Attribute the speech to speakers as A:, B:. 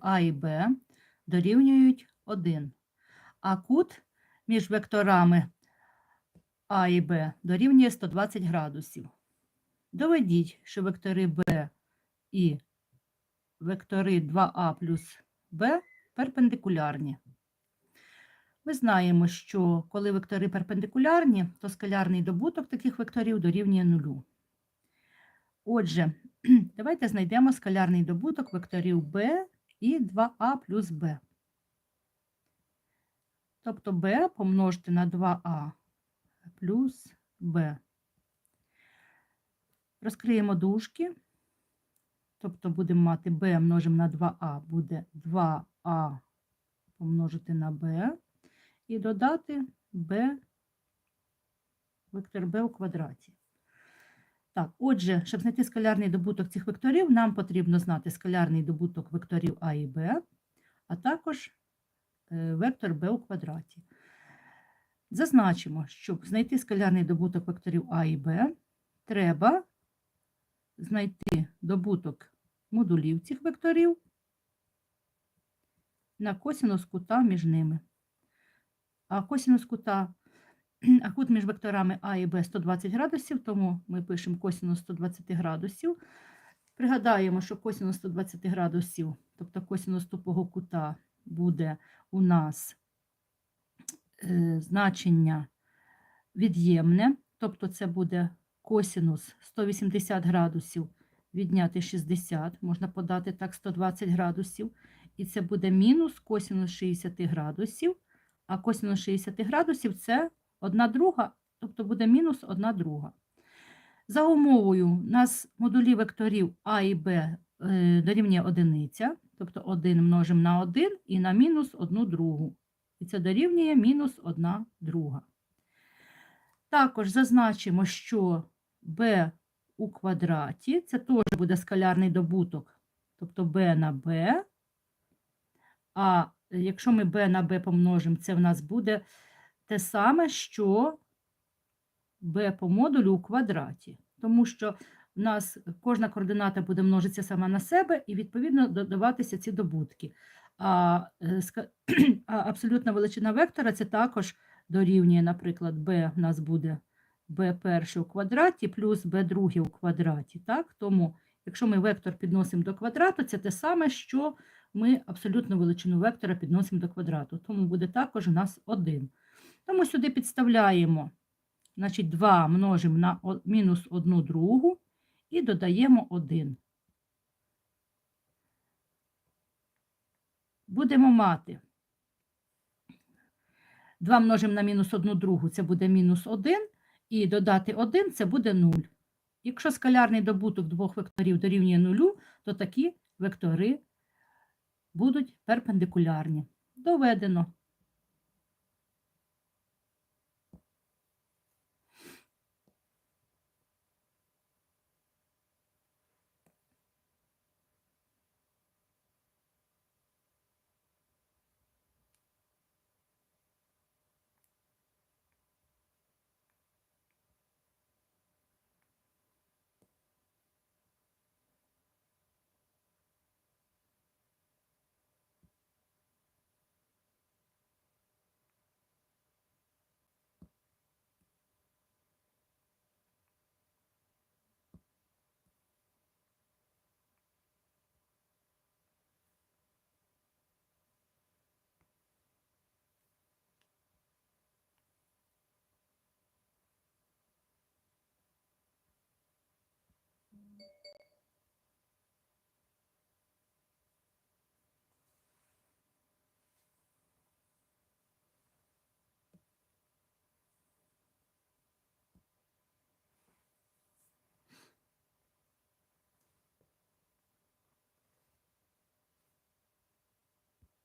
A: А і Б дорівнюють 1, а кут між векторами А і Б дорівнює 120 градусів. Доведіть, що вектори Б і вектори 2А плюс Б перпендикулярні. Ми знаємо, що коли вектори перпендикулярні, то скалярний добуток таких векторів дорівнює нулю. Отже, давайте знайдемо скалярний добуток векторів b і 2а плюс b. Тобто b помножити на 2а плюс b. Розкриємо дужки. Тобто будемо мати b множимо на 2а, буде 2а помножити на b і додати b, вектор b у квадраті. Так, отже, щоб знайти скалярний добуток цих векторів, нам потрібно знати скалярний добуток векторів А і Б, а також е, вектор b у квадраті. Зазначимо, щоб знайти скалярний добуток векторів А і Б, треба знайти добуток модулів цих векторів на косинус кута між ними. А косинус кута, а кут між векторами А і Б 120 градусів, тому ми пишемо косинус 120 градусів. Пригадаємо, що косинус 120 градусів, тобто косинус тупого кута, буде у нас е, значення від'ємне, тобто це буде косинус 180 градусів відняти 60, можна подати так 120 градусів, і це буде мінус косинус 60 градусів, а косинус 60 градусів це 1 друга, тобто буде мінус 1 друга. За умовою, у нас модулі векторів А і Б е, дорівнює одиниця, тобто 1 множимо на 1 і на мінус 1 другу. І це дорівнює мінус 1 друга. Також зазначимо, що b у квадраті, це теж буде скалярний добуток, тобто b на b. А якщо ми b на b помножимо, це в нас буде те саме, що b по модулю у квадраті. Тому що в нас кожна координата буде множитися сама на себе, і, відповідно, додаватися ці добутки. А, е, абсолютна величина вектора це також дорівнює, наприклад, b в нас буде b перше у квадраті плюс b друге у квадраті. Так? Тому, якщо ми вектор підносимо до квадрату, це те саме, що ми абсолютну величину вектора підносимо до квадрату. Тому буде також у нас 1. Тому сюди підставляємо значить, 2 множимо на мінус 1 другу і додаємо 1. Будемо мати 2 множимо на мінус 1 другу, це буде мінус 1, і додати 1 це буде 0. Якщо скалярний добуток двох векторів дорівнює 0, то такі вектори будуть перпендикулярні. Доведено.